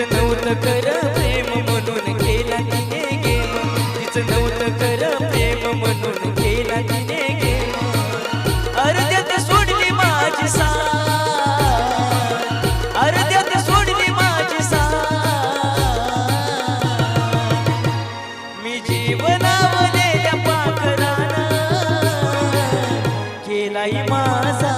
तिचं नव्हतं कर प्रेम म्हणून केला तिने गेम. तिचं नव्हतं कर प्रेम म्हणून केला तिने गेम. अर्ध्यात सोडली माझी सा अर्ध्यात सोडली माझी सा मी जीवनावलेल्या पाखराना केलाही माझा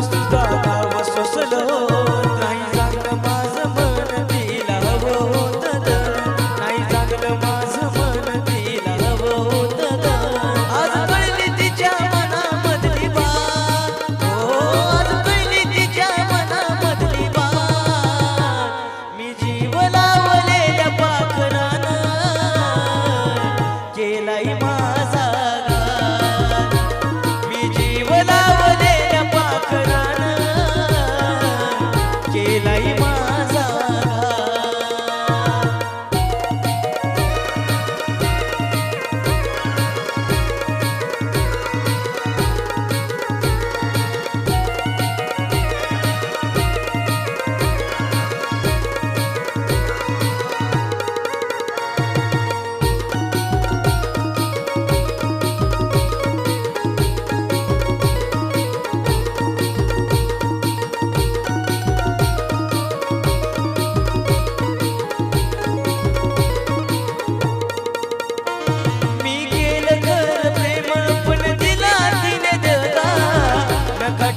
Sustana Vasvasalo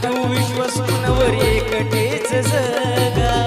तू विश्वसून वर एकटेच जगा.